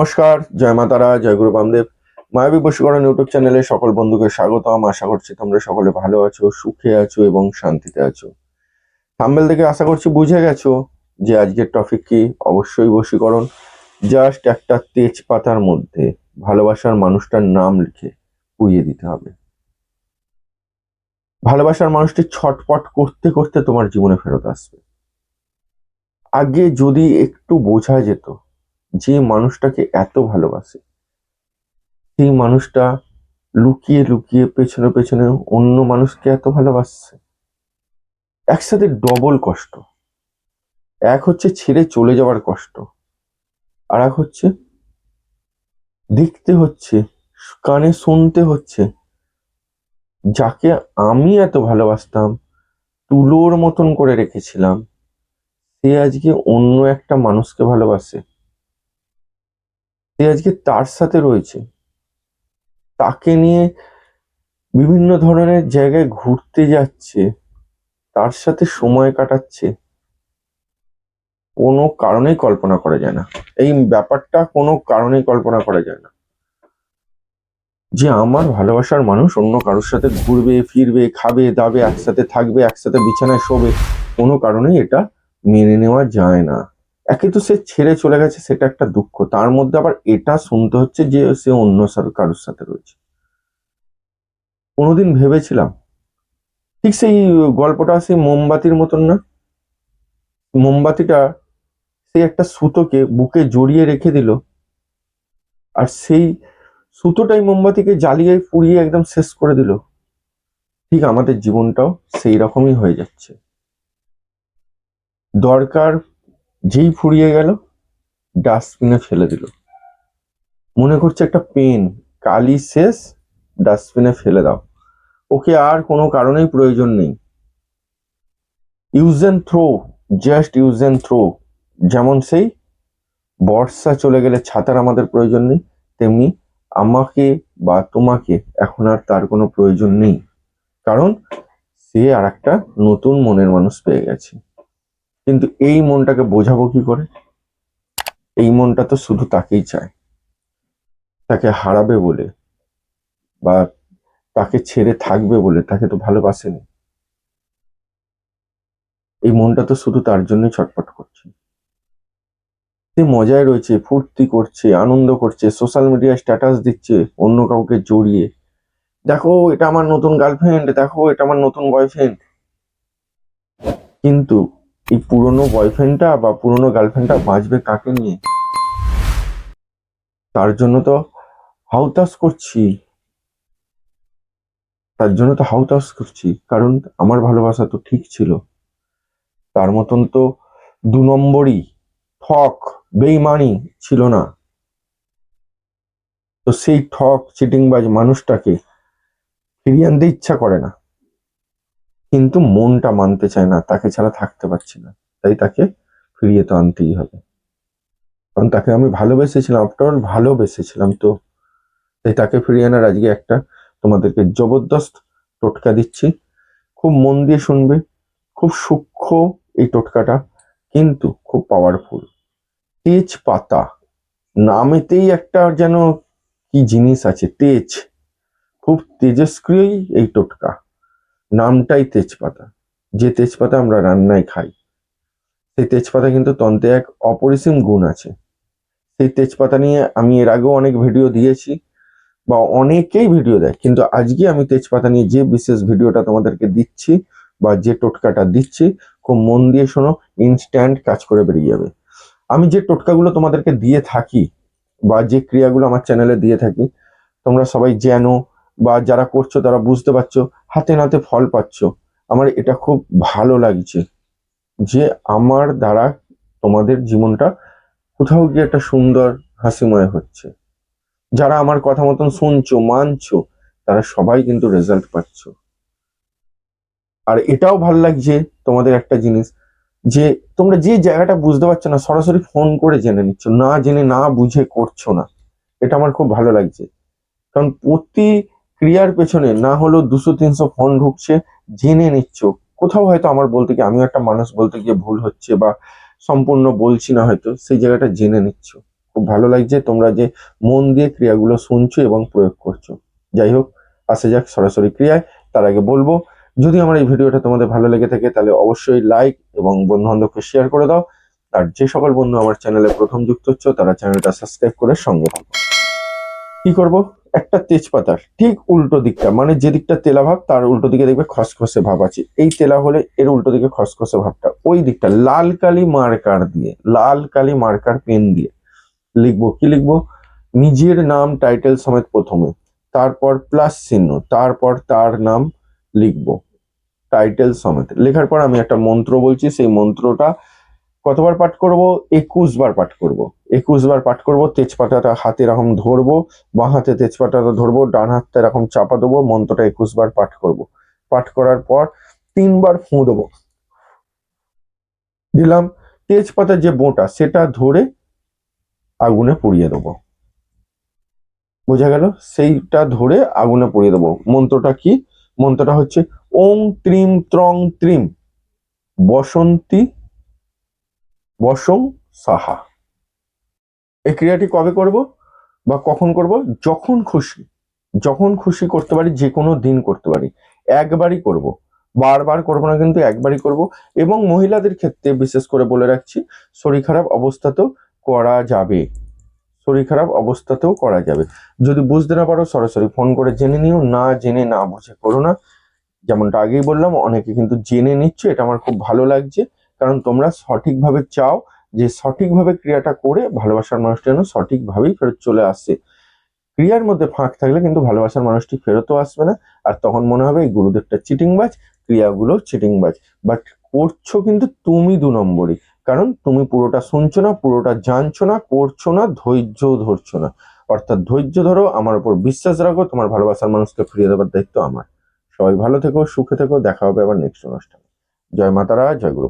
নমস্কার, জয় মাতারা জয় গুরু বামদেব। মায়াবী বশীকরণ ইউটিউব চ্যানেলে সকল বন্ধুকে স্বাগতম। আশা করছি তোমরা সকলে ভালো আছো, সুখে আছো এবং শান্তিতে আছো। থাম্বেল থেকে আশা করছি বুঝে গেছো যে আজকের টপিক কি। অবশ্যই বশীকরণ জাস্ট একটা তেজপাতার মধ্যে ভালোবাসার মানুষটার নাম লিখে পুড়িয়ে দিতে হবে। ভালোবাসার মানুষটি ছটপট করতে করতে তোমার জীবনে ফেরত আসবে। আগে যদি একটু বোঝা যেত যে মানুষটাকে এত ভালোবাসে, সেই মানুষটা লুকিয়ে লুকিয়ে পেছনে পেছনে অন্য মানুষকে এত ভালোবাসছে। একসাথে ডবল কষ্ট। এক হচ্ছে ছেড়ে চলে যাওয়ার কষ্ট, আর এক হচ্ছে দেখতে হচ্ছে, কানে শুনতে হচ্ছে, যাকে আমি এত ভালোবাসতাম, তুলোর মতন করে রেখেছিলাম, সে আজকে অন্য একটা মানুষকে ভালোবাসে। সে আজকে তার সাথে রয়েছে। তাকে নিয়ে বিভিন্ন ধরনের জায়গায় ঘুরতে যাচ্ছে, তার সাথে সময় কাটাচ্ছে। কোনো কারণেই কল্পনা করা যায় না। এই ব্যাপারটা কোনো কারণেই কল্পনা করা যায় না। যে আমার ভালোবাসার মানুষ অন্য কারোর সাথে ঘুরবে, ফিরবে, খাবে, দাবে, একসাথে থাকবে, একসাথে বিছানায় শোবে, কোনো কারণেই এটা মেনে নেওয়া যায় না। একে তো সে ছেড়ে চলে গেছে, সেটা একটা দুঃখ। তার মধ্যে আবার এটা শুনতে হচ্ছে যে সে অন্য কারোর সাথে রয়েছে। কোনোদিন ভেবেছিলাম। ঠিক সেই গল্পটা সেই মোমবাতির মতন না। মোমবাতিটা সেই একটা সুতোকে বুকে জড়িয়ে রেখে দিল। আর সেই সুতোটাই মোমবাতিকে জ্বালিয়ে পুড়িয়ে একদম শেষ করে দিল। ঠিক আমাদের জীবনটাও সেই রকমই হয়ে যাচ্ছে। দরকার যেই ফুরিয়ে গেল, ডাস্টবিনে ফেলে দিল। মনে করছে একটা পেন কালি শেষ, ডাস্টবিনে ফেলে দাও। ওকে আর কোনো কারণেই প্রয়োজন নেই। Use and throw, just use and throw, যেমন সেই। বর্ষা চলে গেলে ছাতার আমাদের প্রয়োজন নেই, তেমনি আমাকে বা তোমাকে এখন আর তার কোনো প্রয়োজন নেই। কারণ সে আর একটা নতুন মনের মানুষ পেয়ে গেছে। কিন্তু এই মনটাকে বোঝাবো কি করে? এই মনটা তো শুধু তাকেই চায়। তাকে হারাবে বলে বা তাকে ছেড়ে থাকবে বলে তাকে তো ভালোবাসেনি। এই মনটা তো শুধু তার জন্যই ছটফট করছে। সে মজায় রয়েছে, ফুর্তি করছে, আনন্দ করছে সোশ্যাল মিডিয়ায় স্ট্যাটাস দিচ্ছে অন্য কাউকে জড়িয়ে। দেখো, এটা আমার নতুন গার্লফ্রেন্ড দেখো, এটা আমার নতুন বয়ফ্রেন্ড কিন্তু এই পুরনো বয়ফ্রেন্ডটা বা পুরনো গার্লফ্রেন্ডটা বাঁচবে কাকে নিয়ে? তার জন্য তো হাউতাস করছি। তার জন্য তো হাউতাস করছি, কারণ আমার ভালোবাসা তো ঠিক ছিল। তার মতন তো দু নম্বরই ঠক, বেইমানি ছিল না। তো সেই ঠক, চিটিংবাজ মানুষটাকে ফিরিয়ে আনতে ইচ্ছা করে না। কিন্তু মনটা মানতে চায় না, তাকে ছাড়া থাকতে পারছি না। তাই তাকে ফিরিয়ে তো আনতেই হবে। কারণ তাকে আমি ভালোবেসেছিলাম আফটার ভালোবেসেছিলাম। তো তাই তাকে ফিরিয়ে আনার আজকে একটা তোমাদেরকে জবরদস্ত টোটকা দিচ্ছি। খুব মন দিয়ে শুনবে, খুব সূক্ষ্ম এই টোটকাটা, কিন্তু খুব পাওয়ারফুল তেজপাতা, নামেতেই একটা যেন কি জিনিস আছে, তেজ। খুব তেজস্ক্রিয়ই এই টোটকা। নামটাই তেজপাতা। যে তেজপাতা আমরা রান্নায় খাই, সেই তেজপাতা কিন্তু তন্ত্রে এক অপরিসীম গুণ আছে। সেই তেজপাতা নিয়ে আমি এর আগেও অনেক ভিডিও দিয়েছি বা অনেকেই ভিডিও দেয়, কিন্তু আজকে আমি তেজপাতা নিয়ে যে বিশেষ ভিডিওটা তোমাদেরকে দিচ্ছি বা যে টোটকাটা দিচ্ছি, খুব মন দিয়ে শোনো ইনস্ট্যান্ট কাজ করে বেরিয়ে যাবে। আমি যে টোটকাগুলো তোমাদেরকে দিয়ে থাকি বা যে ক্রিয়াগুলো আমার চ্যানেলে দিয়ে থাকি, তোমরা সবাই জানো বা যারা করছ তারা বুঝতে পারছ, হাতে নাতে ফল পাচ্ছ। আমার এটা খুব ভালো লাগছে যে আমার দ্বারা তোমাদের জীবনটা কোথাও গিয়ে একটা সুন্দর হাসিময় হচ্ছে। যারা আমার কথা মতন শুনছো, মানছো, তারা সবাই কিন্তু রেজাল্ট পাচ্ছ। আর এটাও ভালো লাগছে তোমাদের একটা জিনিস যে তোমরা যে জায়গাটা বুঝতে পারছ না, সরাসরি ফোন করে জেনে নিচ্ছ। না জেনে না বুঝে করছ না। এটা আমার খুব ভালো লাগছে। কারণ প্রতি ক্রিয়ার পেছনে না হলেও দুশো তিনশো ফোন ঢুকছে, জেনে নিচ্ছ। কোথাও হয়তো আমার বলতে গিয়ে, আমিও একটা মানুষ বলতে গিয়ে ভুল হচ্ছে বা সম্পূর্ণ বলছি না হয়তো, সেই জায়গাটা জেনে নিচ্ছ। খুব ভালো লাগছে তোমরা যে মন দিয়ে ক্রিয়াগুলো শুনছো এবং প্রয়োগ করছ। যাই হোক, আসে যাক সরাসরি ক্রিয়ায়। তার আগে বলব, যদি আমার এই ভিডিওটা তোমাদের ভালো লেগে থাকে, তাহলে অবশ্যই লাইক এবং বন্ধু বান্ধবকে শেয়ার করে দাও। আর যে সকল বন্ধু আমার চ্যানেলে প্রথম যুক্ত হচ্ছ, তারা চ্যানেলটা সাবস্ক্রাইব করে সঙ্গে থাকো। কি করব? একটা তেজপাতার ঠিক উল্টো দিকটা মানে যে দিকটা তেলা ভাব, তার উল্টো দিকে দেখবে খসখসে ভাব আছে। এই তেলা হলে এর উল্টো দিকে খসখসে ভাবটা। ওই দিকটা, লাল কালি মার্কার দিয়ে, লাল কালি মার্কার পেন দিয়ে লিখব। কি লিখব? নিজের নাম টাইটেল সমেত প্রথমে, তারপর প্লাস চিহ্ন, তারপর তার নাম লিখব। টাইটেল সমেত। লেখার পর আমি একটা মন্ত্র বলছি, সেই মন্ত্রটা কতবার পাঠ করব? একুশ বার পাঠ করব। একুশ বার পাঠ করব, তেজপাতাটা হাতে এরকম ধরবো, বাঁ হাতে তেজপাতাটা ধরবো, ডান হাতটা এরকম চাপা দেবো, মন্ত্রটা একুশ বার পাঠ করব। পাঠ করার পর তিনবার ফুঁ দেবো। দিলাম, তেজপাতার যে বোঁটা, সেটা ধরে আগুনে পুড়িয়ে দেবো। বোঝা গেল? সেইটা ধরে আগুনে পুড়িয়ে দেবো। মন্ত্রটা কি? মন্ত্রটা হচ্ছে, ওং ত্রিম ত্রং ত্রিম, বসন্তী বসং সাহা। এই ক্রিয়াটি কবে করব বা কখন করব? যখন খুশি যখন খুশি করতে পারি যে কোনো দিন করতে পারি। একবারই করব, বারবার করব না কিন্তু একবারই করব এবং মহিলাদের ক্ষেত্রে বিশেষ করে বলে রাখছি, শরীর খারাপ অবস্থাতেও করা যাবে। শরীর খারাপ অবস্থাতেও করা যাবে। যদি বুঝতে না পারো, সরাসরি ফোন করে জেনে নিও। না জেনে না বুঝে করো না। যেমনটা আগেই বললাম, অনেকে কিন্তু জেনে নিচ্ছে, এটা আমার খুব ভালো লাগছে। কারণ তোমরা সঠিকভাবে চাও যে সঠিকভাবে ক্রিয়াটা করে ভালোবাসার মানুষটা যেন সঠিকভাবেই ফেরত চলে আসছে ক্রিয়ার মধ্যে ফাঁক থাকলে কিন্তু ভালোবাসার মানুষটি ফেরতও আসবে না। আর তখন মনে হবে এই গুরুদেবটা চিটিংবাজ, ক্রিয়াগুলো চিটিংবাজ। বাট করছ কিন্তু তুমি দু নম্বরই। কারণ তুমি পুরোটা শুনছো না, পুরোটা জানছো না, করছ না ধৈর্য ধরছো না। অর্থাৎ ধৈর্য ধরো, আমার উপর বিশ্বাস রাখো, তোমার ভালোবাসার মানুষকে ফিরিয়ে দেওয়ার দায়িত্ব আমার। সবাই ভালো থেকো, সুখে থেকো, দেখা হবে আবার নেক্সট অনুষ্ঠানে। জয় মাতারা, জয় গুরু